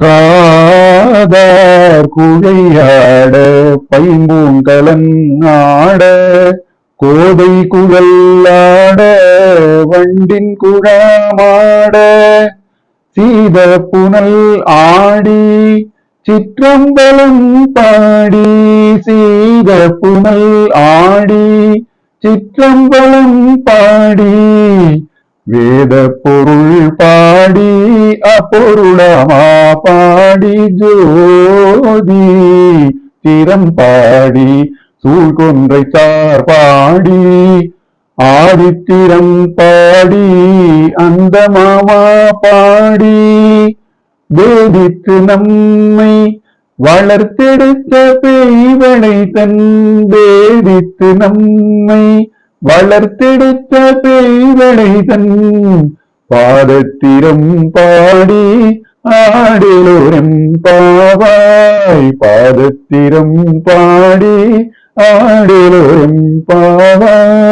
காதார் குழையாட பைம்பூங்கலன் ஆட கோதை குழல்லாட வண்டின் குழமாட சீத புனல் ஆடி சிற்றம்பலம் பாடி சீத புனல் ஆடி சிற்றம்பலம் பாடி வேத பொருள் பாடி அப்பொருளமா பாடி ஜோதி திறம் பாடி சூழ்கொன்றை சார் பாடி ஆதித்திரம் பாடி அந்த மாமா பாடி. வேதித்து நம்மை வளர்த்தெடுத்த பெய்வனை தன் வேதித்து நம்மை வளர்த்தெடுத்த பெய்வனை தன் பாதத்திரம் பாடி ஆடிலோரம் பாவாய் பாதத்திரம் பாடி ஆடிலோரம் பாவாய்